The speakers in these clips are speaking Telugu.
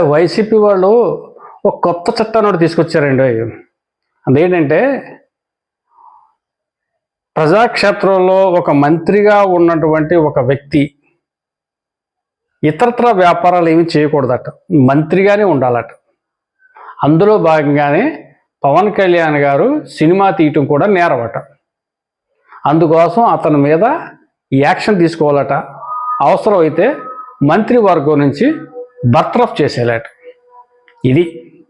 వైసీపీ వాళ్ళు ఒక కొత్త చట్టాన్ని ఒకటి తీసుకొచ్చారండి. అదేంటంటే ప్రజాక్షేత్రంలో ఒక మంత్రిగా ఉన్నటువంటి ఒక వ్యక్తి ఇతరత్ర వ్యాపారాలు ఏమి చేయకూడదట. మంత్రిగానే ఉండాలట. అందులో భాగంగానే పవన్ కళ్యాణ్ గారు సినిమా తీయటం కూడా నేరవట. అందుకోసం అతని మీద యాక్షన్ తీసుకోవాలట. అవసరమైతే మంత్రివర్గం నుంచి బర్తరఫ్ చేసేలాట. ఇది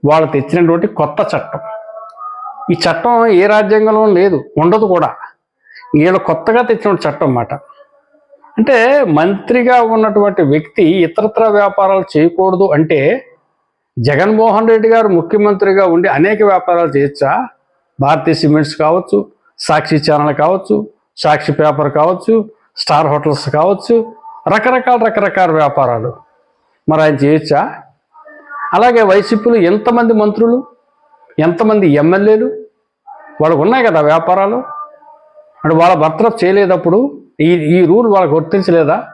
వాళ్ళు తెచ్చినటువంటి కొత్త చట్టం. ఈ చట్టం ఏ రాజ్యాంగంలో లేదు ఉండదు కూడా. వీళ్ళు కొత్తగా తెచ్చిన చట్టం అన్నమాట. అంటే మంత్రిగా ఉన్నటువంటి వ్యక్తి ఇతరత్ర వ్యాపారాలు చేయకూడదు అంటే జగన్మోహన్ రెడ్డి గారు ముఖ్యమంత్రిగా ఉండి అనేక వ్యాపారాలు చేయొచ్చా? భారతీయ సిమెంట్స్ కావచ్చు సాక్షి ఛానల్ కావచ్చు సాక్షి పేపర్ కావచ్చు స్టార్ హోటల్స్ కావచ్చు రకరకాల రకరకాల వ్యాపారాలు. మరి ఆయన చేయొచ్చా? అలాగే వైసీపీలో ఎంతమంది మంత్రులు ఎంతమంది ఎమ్మెల్యేలు? వాళ్ళకు ఉన్నాయి కదా వ్యాపారాలు? అంటే వాళ్ళ భర్తరఫ్ చేయలేదప్పుడు ఈ ఈ రూల్ వాళ్ళకు వర్తించలేదా?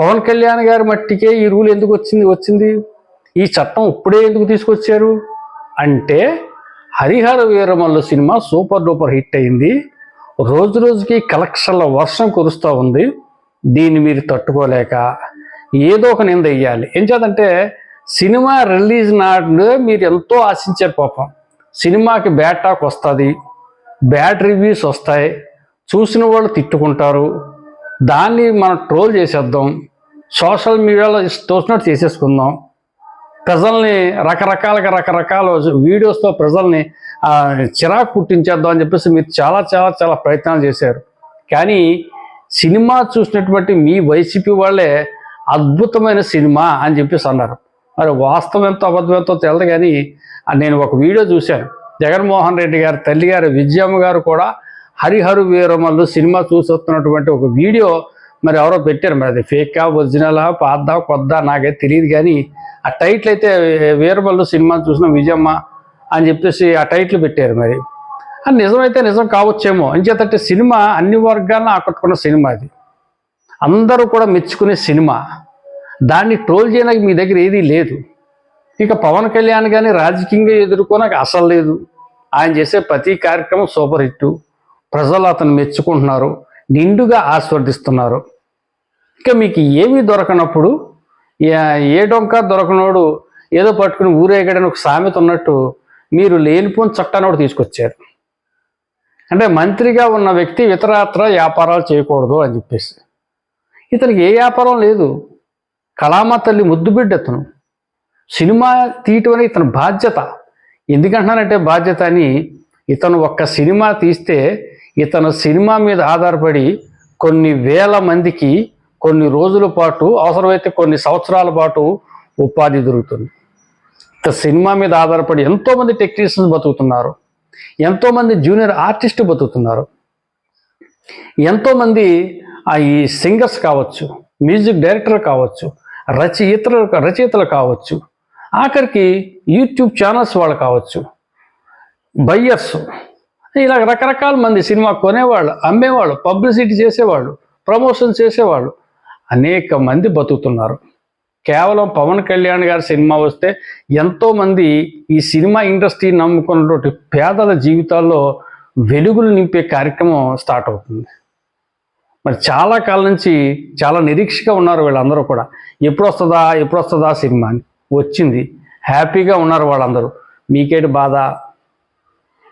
పవన్ కళ్యాణ్ గారి మట్టికే ఈ రూల్ ఎందుకు వచ్చింది వచ్చింది? ఈ చట్టం ఇప్పుడే ఎందుకు తీసుకొచ్చారు? అంటే Harihara Veeramallu cinema super duper hit అయింది. రోజు రోజుకి కలెక్షన్ల వర్షం కురుస్తూ ఉంది. దీన్ని మీరు తట్టుకోలేక ఏదో ఒక నింద వేయాలి ఏం చేద్దంటే సినిమా రిలీజ్ నాడు మీరు ఎంతో ఆశించారు పాపం. సినిమాకి బ్యాడ్ టాక్ వస్తుంది బ్యాడ్ రివ్యూస్ వస్తాయి చూసిన వాళ్ళు తిట్టుకుంటారు దాన్ని మనం ట్రోల్ చేసేద్దాం సోషల్ మీడియాలో తోసినట్టు చేసేసుకుందాం. ప్రజల్ని రకరకాలుగా రకరకాల వీడియోస్తో ప్రజల్ని చిరాకు పుట్టించేద్దాం అని చెప్పేసి మీరు చాలా చాలా చాలా ప్రయత్నాలు చేశారు. కానీ సినిమా చూసినటువంటి మీ వైసీపీ వాళ్ళే అద్భుతమైన సినిమా అని చెప్పేసి అన్నారు. మరి వాస్తవం ఎంతో అబద్ధం ఎంతో తెలదు కానీ నేను ఒక వీడియో చూశాను. జగన్మోహన్ రెడ్డి గారి తల్లి గారు విజయమ్మ గారు కూడా హరిహరు వీరమల్లు సినిమా చూసి వస్తున్నటువంటి ఒక వీడియో మరి ఎవరో పెట్టారు. మరి అది ఫేకా ఒరిజినలా పాద్దా కొద్దా నాకైతే తెలియదు కానీ ఆ టైటిల్ అయితే వీరమల్లు సినిమా చూసిన విజయమ్మ అని చెప్పేసి ఆ టైటిల్ పెట్టారు మరి. అది నిజమైతే నిజం కావచ్చేమో. అంచేతంటే సినిమా అన్ని వర్గాలను ఆకట్టుకున్న సినిమా అది. అందరూ కూడా మెచ్చుకునే సినిమా. దాన్ని ట్రోల్ చేయడానికి మీ దగ్గర ఏదీ లేదు. ఇక పవన్ కళ్యాణ్ కానీ రాజకీయంగా ఎదుర్కోనక అసలు లేదు. ఆయన చేసే ప్రతి కార్యక్రమం సూపర్ హిట్. ప్రజలు అతను మెచ్చుకుంటున్నారు. నిండుగా ఆస్వాదిస్తున్నారు. ఇక మీకు ఏమీ దొరకనప్పుడు ఏ- డొంక దొరకనోడు ఏదో పట్టుకుని ఊరేగడని ఒక సామెత ఉన్నట్టు మీరు లేనిపోని చట్టాన్ని కూడా తీసుకొచ్చారు. అంటే మంత్రిగా ఉన్న వ్యక్తి ఇతరత్ర వ్యాపారాలు చేయకూడదు అని చెప్పేసి. ఇతనికి ఏ వ్యాపారం లేదు. కళామ తల్లి ముద్దుబిడ్డ అతను సినిమా తీయటం అనేది ఇతని బాధ్యత. ఎందుకంటున్నానంటే బాధ్యత అని ఇతను ఒక్క సినిమా తీస్తే ఇతను సినిమా మీద ఆధారపడి కొన్ని వేల మందికి కొన్ని రోజుల పాటు అవసరమైతే కొన్ని సంవత్సరాల పాటు ఉపాధి దొరుకుతుంది. ఇక సినిమా మీద ఆధారపడి ఎంతోమంది టెక్నీషియన్స్ బతుకుతున్నారు. ఎంతోమంది జూనియర్ ఆర్టిస్ట్ బతుకుతున్నారు. ఎంతోమంది ఈ సింగర్స్ కావచ్చు మ్యూజిక్ డైరెక్టర్ కావచ్చు రచయితలు రచయితలు కావచ్చు ఆఖరికి యూట్యూబ్ ఛానల్స్ వాళ్ళు కావచ్చు బయ్యర్స్. ఇలా రకరకాల మంది సినిమా కొనేవాళ్ళు అమ్మేవాళ్ళు పబ్లిసిటీ చేసేవాళ్ళు ప్రమోషన్ చేసేవాళ్ళు అనేక మంది బతుకుతున్నారు. కేవలం పవన్ కళ్యాణ్ గారి సినిమా వస్తే ఎంతోమంది ఈ సినిమా ఇండస్ట్రీ నమ్ముకున్నటువంటి పేదల జీవితాల్లో వెలుగులు నింపే కార్యక్రమం స్టార్ట్ అవుతుంది. మరి చాలా కాలం నుంచి చాలా నిరీక్షగా ఉన్నారు వీళ్ళందరూ కూడా. ఎప్పుడు వస్తుందా ఎప్పుడు వస్తుందా సినిమా అని వచ్చింది. హ్యాపీగా ఉన్నారు వాళ్ళందరూ. మీకేటి బాధ?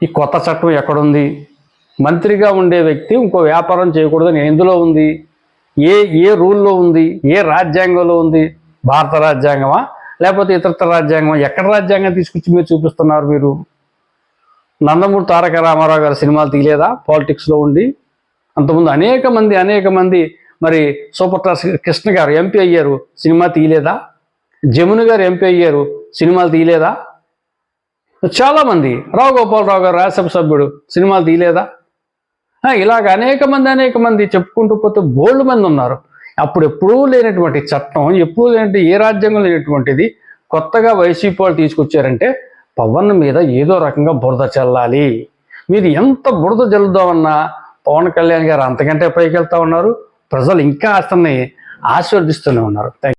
ఈ కొత్త చట్టం ఎక్కడుంది? మంత్రిగా ఉండే వ్యక్తి ఇంకో వ్యాపారం చేయకూడదని ఎందులో ఉంది? ఏ ఏ రూల్లో ఉంది? ఏ రాజ్యాంగంలో ఉంది? భారత రాజ్యాంగమా? లేకపోతే ఇతరత్ర రాజ్యాంగమా? ఎక్కడ రాజ్యాంగం తీసుకొచ్చి మీరు చూపిస్తున్నారు మీరు? నందమూరి తారక రామారావు గారి సినిమాలు తీయలేదా? పాలిటిక్స్లో ఉండి అంతకుముందు అనేక మంది అనేక మంది మరి సూపర్ స్టార్ కృష్ణ గారు ఎంపీ అయ్యారు. సినిమా తీయలేదా? జమున గారు ఎంపీ అయ్యారు. సినిమాలు తీయలేదా? చాలామంది. రావు గోపాలరావు గారు రాజ్యసభ సభ్యుడు. సినిమాలు తీయలేదా? ఇలాగ అనేక మంది అనేక మంది చెప్పుకుంటూ పోతే బోల్డ్ మంది ఉన్నారు. అప్పుడు ఎప్పుడూ లేనటువంటి చట్టం ఎప్పుడూ లేనటువంటి ఏ రాజ్యాంగం లేనటువంటిది కొత్తగా వైసీపీ వాళ్ళు తీసుకొచ్చారంటే పవన్ మీద ఏదో రకంగా బురద చల్లాలి. మీరు ఎంత బురద చల్లుదామన్నా పవన్ కళ్యాణ్ గారు అంతకంటే పైకి వెళ్తూ ఉన్నారు. ప్రజలు ఇంకా అతన్ని ఆశీర్వదిస్తూనే ఉన్నారు. థ్యాంక్